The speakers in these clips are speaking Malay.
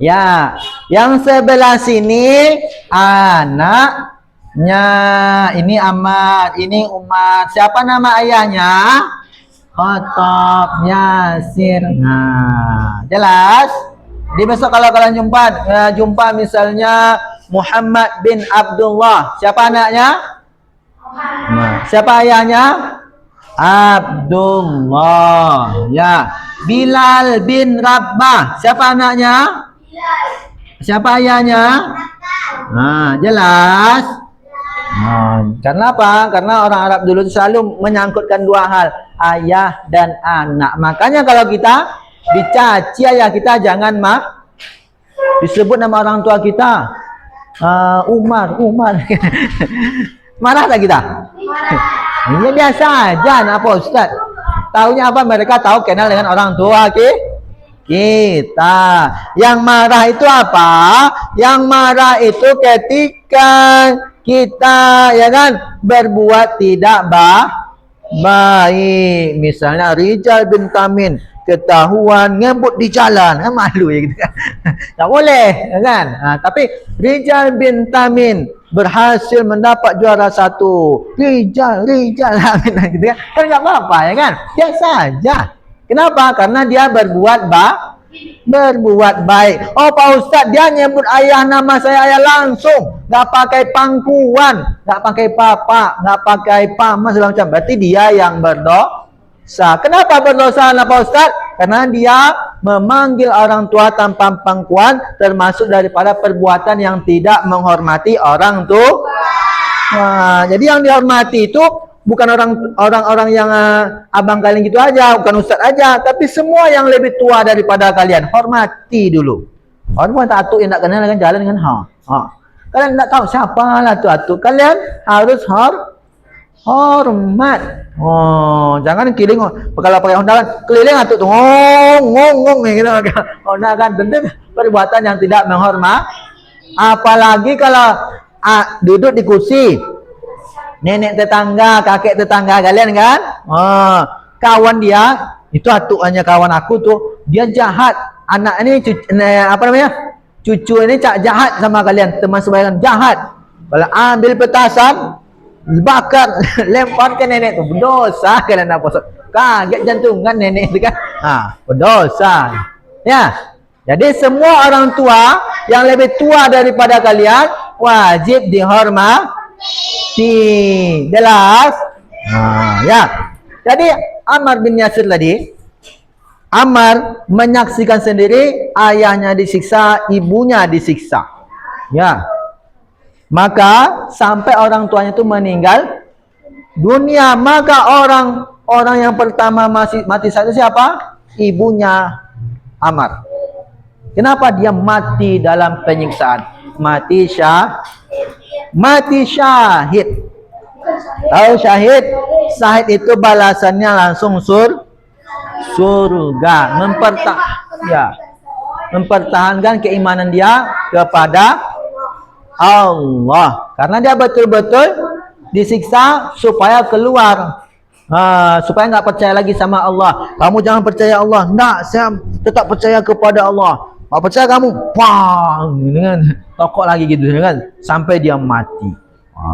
Ya, yang sebelah sini anaknya. Ini Ahmad, ini Umar. Siapa nama ayahnya? Khattab Yasir. Nah, jelas? Di besok kalau kalian jumpa, uh, jumpa misalnya Muhammad bin Abdullah. Siapa anaknya? Nah, siapa ayahnya? Abdullah. Ya. Bilal bin Rabah. Siapa anaknya? Siapa ayahnya? Nah, jelas. Nah, karena apa? Karena orang Arab dulu selalu menyangkutkan dua hal, ayah dan anak. Makanya kalau kita dicaci ayah kita jangan mah disebut nama orang tua kita. Uh, Umar, Umar. Marah tak kita? Ini biasa aja, apa Ustaz? Tahunya apa? Mereka tahu kenal dengan orang tua okay? Kita. Yang marah itu apa? Yang marah itu ketika kita ya kan berbuat tidak bah baik. Misalnya Rijal bin Tamin ketahuan ngebut di jalan, eh, malu ya gitu kan. tak boleh ya kan? Ha, tapi Rijal bin Tamin berhasil mendapat juara satu. Rijal, Rijal gitu kan. Kan enggak apa-apa ya kan? Biasa saja. Kenapa? Karena dia berbuat ba berbuat baik. Oh Pak Ustaz dia nyebut ayah nama saya ayah langsung. Tak pakai pangkuan. Tak pakai papa. Tak pakai pama segala macam. Berarti dia yang berdosa. Kenapa berdosa lah Pak Ustaz? Karena dia memanggil orang tua tanpa pangkuan. Termasuk daripada perbuatan yang tidak menghormati orang tua. Nah, jadi yang dihormati itu bukan orang orang-orang yang uh, abang kalian gitu aja, bukan ustaz aja, tapi semua yang lebih tua daripada kalian hormati dulu. Orang pun atuk yang nak kenal dengan jalan dengan ha. ha. Kalian nak tahu siapa lah tu atuk. Kalian harus hor hormat. Oh, jangan keliling kalau pakai Honda kan keliling atuk tu ngong ngong gitu. Honda kan tentu perbuatan yang tidak menghormat. Apalagi kalau ah, duduk di kursi nenek tetangga, kakek tetangga kalian kan? Oh, kawan dia itu atuannya kawan aku tuh, dia jahat. Anak ini cucu, apa namanya? Cucu ini cak jahat sama kalian, teman sebayangan jahat. Kalau ambil petasan, bakar, lempar ke nenek tu, berdosa kalian so? Kaget jantung kan nenek itu kan? Ha, berdosa. Ya. Jadi semua orang tua yang lebih tua daripada kalian wajib dihormati. Jelas? Nah, ya. Jadi Ammar bin Yasir tadi Ammar menyaksikan sendiri ayahnya disiksa, ibunya disiksa. Ya. Maka sampai orang tuanya itu meninggal dunia, maka orang orang yang pertama masih mati saja siapa? Ibunya Ammar. Kenapa dia mati dalam penyiksaan? Mati syah mati syahid. Tahu syahid? Syahid itu balasannya langsung sur surga. Memperta ya. Mempertahankan keimanan dia kepada Allah. Karena dia betul-betul disiksa supaya keluar. Ha, supaya enggak percaya lagi sama Allah. Kamu jangan percaya Allah. Enggak, saya tetap percaya kepada Allah. Tak percaya kamu, pang dengan tokok lagi gitu kan sampai dia mati. Ha,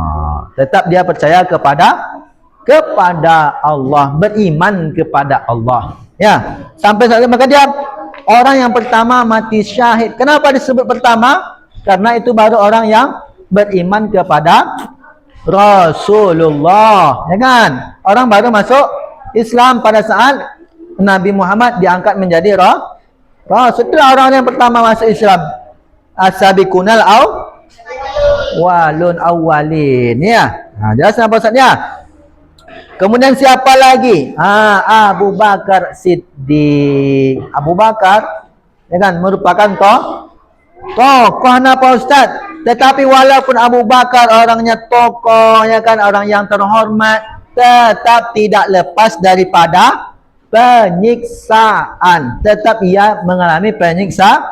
tetap dia percaya kepada kepada Allah, beriman kepada Allah. Ya, sampai saat maka dia orang yang pertama mati syahid. Kenapa disebut pertama? Karena itu baru orang yang beriman kepada Rasulullah, ya kan? Orang baru masuk Islam pada saat Nabi Muhammad diangkat menjadi roh Oh, setelah orang yang pertama masuk Islam. Asabikunal au walun awalin ya. Ha, jelas apa maksudnya? Kemudian siapa lagi? Ha, Abu Bakar Siddiq. Abu Bakar ya kan merupakan toh tokoh apa Ustaz? Tetapi walaupun Abu Bakar orangnya tokoh ya kan orang yang terhormat tetap tidak lepas daripada penyiksaan. Tetap ia mengalami penyiksa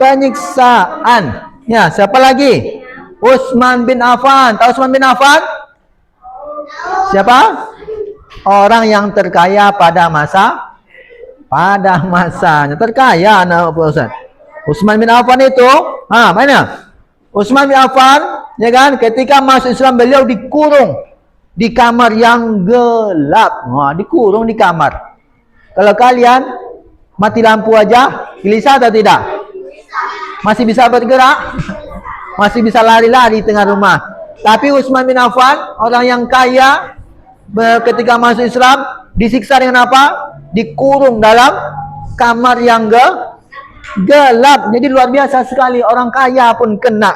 penyiksaan. Ya siapa lagi? Utsman bin Affan. Tahu Utsman bin Affan? Siapa? Orang yang terkaya pada masa pada masanya. Terkaya anak Ustaz. Utsman bin Affan itu, ha, mana? Utsman bin Affan, ya kan, ketika masuk Islam beliau dikurung di kamar yang gelap. Ha, dikurung di kamar. Kalau kalian mati lampu aja, gelisah atau tidak? Masih bisa bergerak? Masih bisa lari-lari tengah rumah. Tapi Utsman bin Affan, orang yang kaya, ketika masuk Islam, disiksa dengan apa? Dikurung dalam kamar yang ge gelap. Jadi luar biasa sekali. Orang kaya pun kena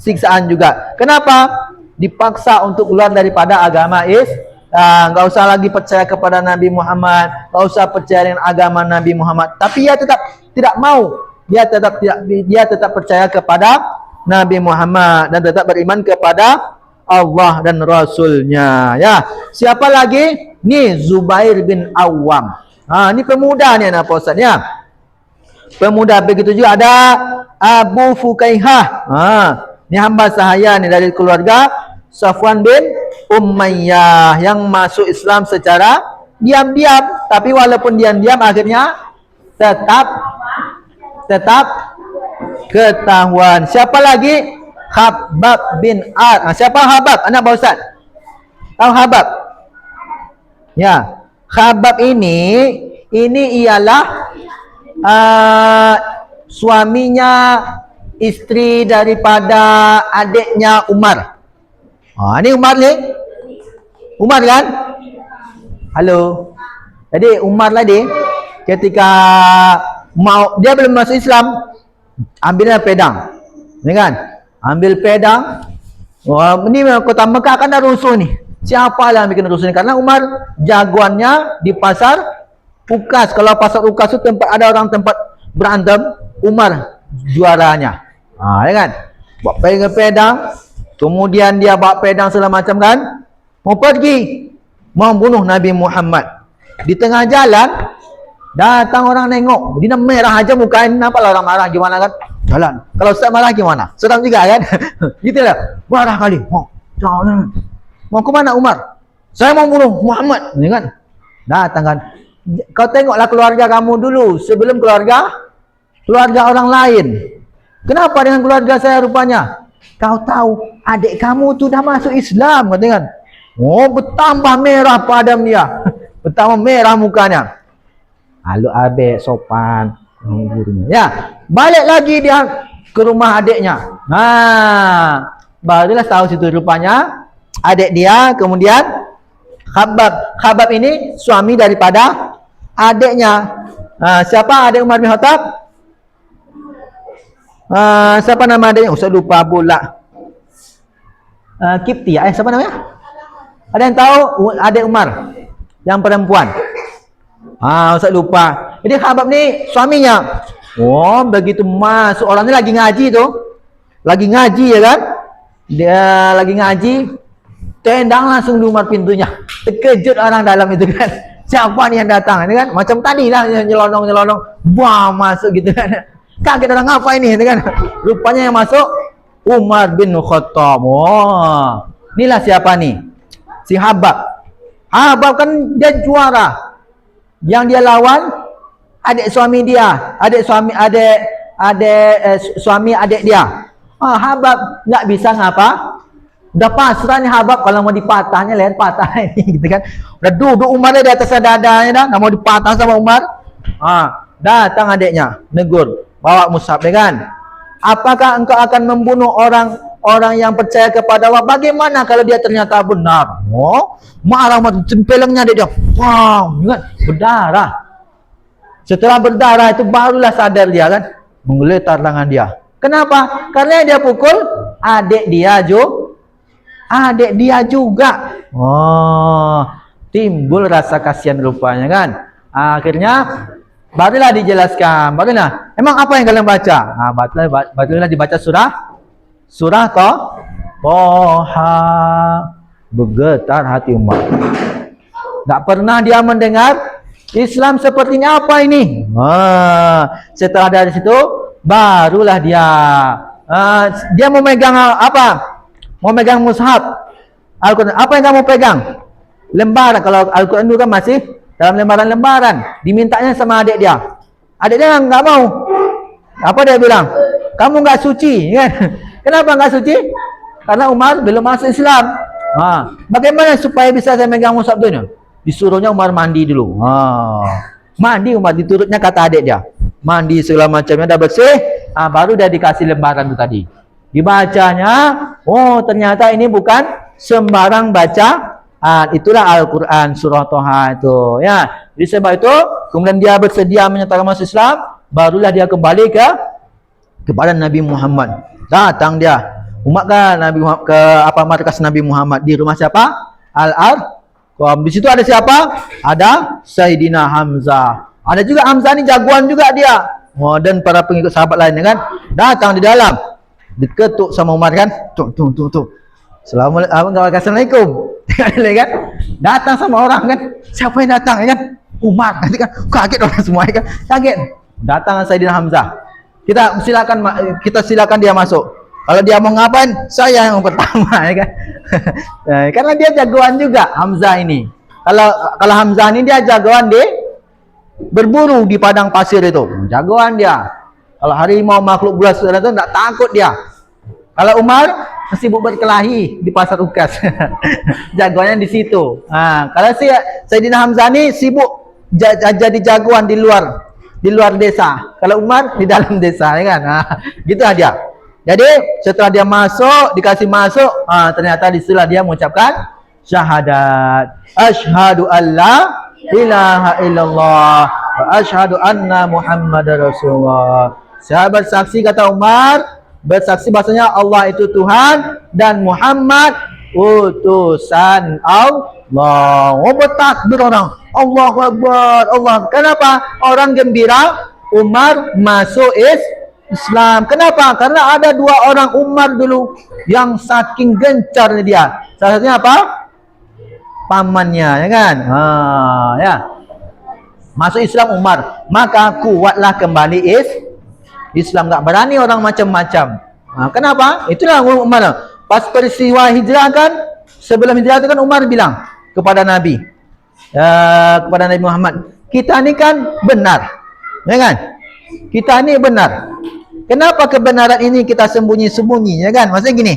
siksaan juga. Kenapa? Dipaksa untuk keluar daripada agama is Ah, nggak usah lagi percaya kepada Nabi Muhammad, nggak usah percaya dengan agama Nabi Muhammad. Tapi dia tetap tidak mau, dia tetap tidak dia tetap percaya kepada Nabi Muhammad dan tetap beriman kepada Allah dan Rasulnya. Ya, siapa lagi? Ni Zubair bin Awam. Ha, ni pemuda ni anak Ustaz ya. Pemuda begitu juga ada Abu Fukaihah. Ha, ni hamba sahaya ni dari keluarga Safwan bin Umayyah yang masuk Islam secara diam-diam tapi walaupun diam-diam akhirnya tetap tetap ketahuan. Siapa lagi? Habab bin Ar. Ha, siapa Habab? Anak Pak Ustaz. Tahu Habab? Ya. Habab ini ini ialah uh, suaminya istri daripada adiknya Umar. Ha, ni Umar ni. Umar kan? Halo. Jadi Umar lah dia ketika mau dia belum masuk Islam ambillah pedang. Ya kan? Ambil pedang. Wah, memang kota Mekah kan dah rusuh ni. Siapa lah yang bikin rusuh ni? Karena Umar jagoannya di pasar Ukas. Kalau pasar Ukas tu tempat ada orang tempat berantem, Umar juaranya. Ha, ya kan? Pegang pedang, kemudian dia bawa pedang segala macam kan? Mau pergi mau bunuh Nabi Muhammad. Di tengah jalan datang orang nengok, dia merah aja muka ini kenapa lah orang marah gimana kan? Jalan. Kalau Ustaz marah gimana? Seram juga kan? gitu lah. Marah kali. Mau jalan. Mau ke mana Umar? Saya mau bunuh Muhammad, ya kan? Datang kan. Kau tengoklah keluarga kamu dulu sebelum keluarga keluarga orang lain. Kenapa dengan keluarga saya rupanya? Kau tahu adik kamu tu dah masuk Islam kata kan. Oh bertambah merah padam dia. Bertambah merah mukanya. Lalu abe sopan gurunya. Ya, balik lagi dia ke rumah adiknya. Nah, barulah tahu situ rupanya adik dia kemudian Khabab. Khabab ini suami daripada adiknya. Ah, siapa adik Umar bin Khattab? Ah, siapa nama adiknya? Ustaz lupa pula. Ah, Kipti. Eh, siapa namanya? Ada yang tahu adik Umar? Yang perempuan. Ah, Ustaz lupa. Jadi Khabab ni suaminya. Oh, begitu masuk orang ni lagi ngaji tu. Lagi ngaji ya kan? Dia lagi ngaji. Tendang langsung di Umar pintunya. Terkejut orang dalam itu kan. Siapa ni yang datang ini kan? Macam tadi lah nyelonong-nyelonong. Wah, masuk gitu kan. Kaget orang apa ini kan? Rupanya yang masuk Umar bin Khattab. Oh. Inilah siapa nih? Si Habab. Habab kan dia juara. Yang dia lawan adik suami dia, adik suami adik adik eh, suami adik dia. Ah, Habab nggak bisa ngapa? Udah pasrah nih Habab kalau mau dipatahnya leher patah ini gitu kan. Udah duduk Umar di atas dadanya dah, nggak mau dipatah sama Umar. Ah, datang adiknya, negur, bawa mushaf ya kan. Apakah engkau akan membunuh orang orang yang percaya kepada Allah? Bagaimana kalau dia ternyata benar? Oh, marah marah cempelengnya dia. Wow, kan berdarah. Setelah berdarah itu barulah sadar dia kan, menggeletar tangan dia. Kenapa? Karena dia pukul adik dia juga. Adik dia juga. Oh, timbul rasa kasihan rupanya kan. Akhirnya barulah dijelaskan. Barulah. Emang apa yang kalian baca? Ah, barulah, barulah dibaca surah surah toh Toha bergetar hati Umar. Tak pernah dia mendengar Islam sepertinya apa ini? Ha, setelah dari situ barulah dia uh, dia mau megang apa? Mau megang mushaf Al-Quran. Apa yang kamu pegang? Lembaran. Kalau Al-Quran itu kan masih dalam lembaran-lembaran. Dimintanya sama adik dia. Adik dia nggak mau. Apa dia bilang? Kamu enggak suci, kan? Kenapa enggak suci? Karena Umar belum masuk Islam. Ha, bagaimana supaya bisa saya megang mushaf tu ni? Disuruhnya Umar mandi dulu. Ha. Mandi Umar diturutnya kata adik dia. Mandi segala macamnya dah bersih, ha, baru dia dikasih lembaran tu tadi. Dibacanya, oh ternyata ini bukan sembarang baca Ah, itulah Al-Quran surah Toha itu. Ya, jadi sebab itu kemudian dia bersedia menyatakan masuk Islam, barulah dia kembali ke kepada Nabi Muhammad. Datang dia umat kan Nabi Muhammad, ke apa markas Nabi Muhammad di rumah siapa? Al-Ar. Di situ ada siapa? Ada Sayyidina Hamzah. Ada juga Hamzah ni jagoan juga dia. Oh, dan para pengikut sahabat lainnya kan datang di dalam diketuk sama Umar kan. Tuk tuk tuk tuk. Assalamualaikum. Kan. Datang sama orang kan. Siapa yang datang kan? Umar. Nanti kan kaget orang semua kan. Kaget. Datang Saidina Hamzah. Kita silakan kita silakan dia masuk. Kalau dia mau ngapain, saya yang pertama ya kan. Eh, karena dia jagoan juga Hamzah ini. Kalau kalau Hamzah ini dia jagoan di berburu di padang pasir itu. Jagoan dia. Kalau harimau makhluk bulas itu enggak takut dia. Kalau Umar sibuk berkelahi di pasar Ukas. jagoannya di situ. Ha, kalau si Saidina Hamzah ni sibuk jadi jagoan di luar di luar desa. Kalau Umar di dalam desa ya kan. Ha, gitu aja. Jadi setelah dia masuk, dikasih masuk, ha, ternyata di disitulah dia mengucapkan syahadat. Ashhadu alla ilaha illallah wa ashhadu anna Muhammadar Rasulullah. Sahabat saksi kata Umar, bersaksi bahasanya Allah itu Tuhan dan Muhammad utusan Allah. Oh bertakbir orang. Allah Akbar. Allah. Kenapa? Orang gembira Umar masuk is Islam. Kenapa? Karena ada dua orang Umar dulu yang saking gencar dia. Salah satunya apa? Pamannya, ya kan? Ha, ya. Masuk Islam Umar, maka kuatlah kembali is Islam tak berani orang macam-macam. Ha, kenapa? Itulah Umar. Pas peristiwa hijrah kan, sebelum hijrah itu kan Umar bilang kepada Nabi, uh, kepada Nabi Muhammad, kita ni kan benar. Ya kan? Kita ni benar. Kenapa kebenaran ini kita sembunyi-sembunyi? Ya kan? Maksudnya gini,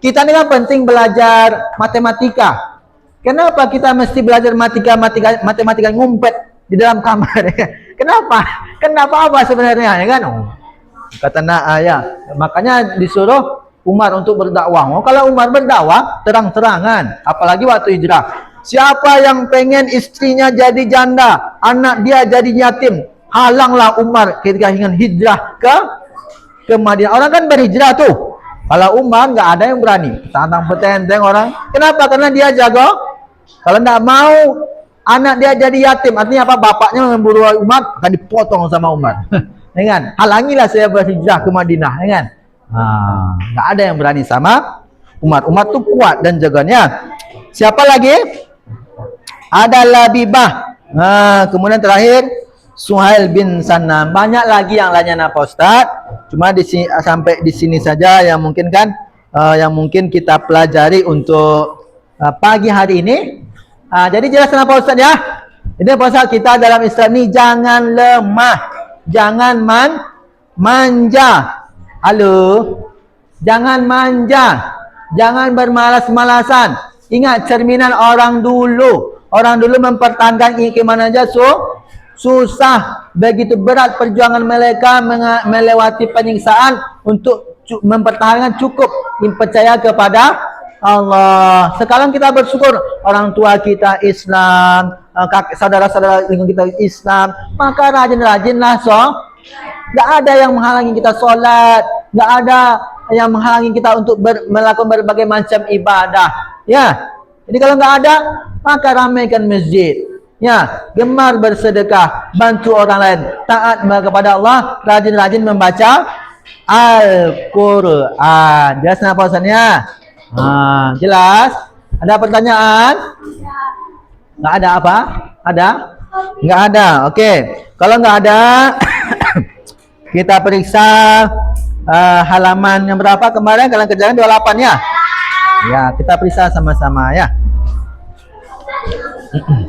kita ni kan penting belajar matematika. Kenapa kita mesti belajar matematika, matematika, matematika ngumpet di dalam kamar? Ya? Kenapa? Kenapa apa sebenarnya? Ya kan? Oh, kata nak ayah makanya disuruh Umar untuk berdakwah oh, kalau Umar berdakwah terang-terangan apalagi waktu hijrah siapa yang pengen istrinya jadi janda anak dia jadi yatim halanglah Umar ketika ingin hijrah ke ke Madinah orang kan berhijrah tuh kalau Umar nggak ada yang berani tantang petenteng orang kenapa karena dia jago kalau nggak mau anak dia jadi yatim artinya apa bapaknya memburu Umar akan dipotong sama Umar ya kan? Halangilah saya berhijrah ke Madinah, ya kan? Ha, enggak ada yang berani sama Umar. Umar tu kuat dan jaganya. Siapa lagi? Ada Labibah. Ha, kemudian terakhir Suhail bin Sanam. Banyak lagi yang lainnya apa Ustaz? Cuma di sini sampai di sini saja yang mungkin kan uh, yang mungkin kita pelajari untuk uh, pagi hari ini. Uh, jadi jelas apa Ustaz ya? Ini pasal kita dalam Islam ni jangan lemah jangan man manja. Halo. Jangan manja. Jangan bermalas-malasan. Ingat cerminan orang dulu. Orang dulu mempertahankan keimanan aja so susah. Begitu berat perjuangan mereka melewati penyiksaan untuk mempertahankan cukup percaya kepada Allah. Sekarang kita bersyukur orang tua kita Islam, uh, saudara-saudara lingkungan kita Islam, maka rajin-rajinlah so. Enggak ada yang menghalangi kita solat, enggak ada yang menghalangi kita untuk ber, melakukan berbagai macam ibadah. Ya. Jadi kalau enggak ada, maka ramaikan masjid. Ya, gemar bersedekah, bantu orang lain, taat kepada Allah, rajin-rajin membaca Al-Quran. Jelas apa pesannya? Ha, jelas? Ada pertanyaan? Enggak ada apa? Ada? Enggak ada. Okey. Kalau enggak ada kita periksa uh, halaman yang berapa kemarin kalian kerjakan 28 ya? Ya, kita periksa sama-sama ya.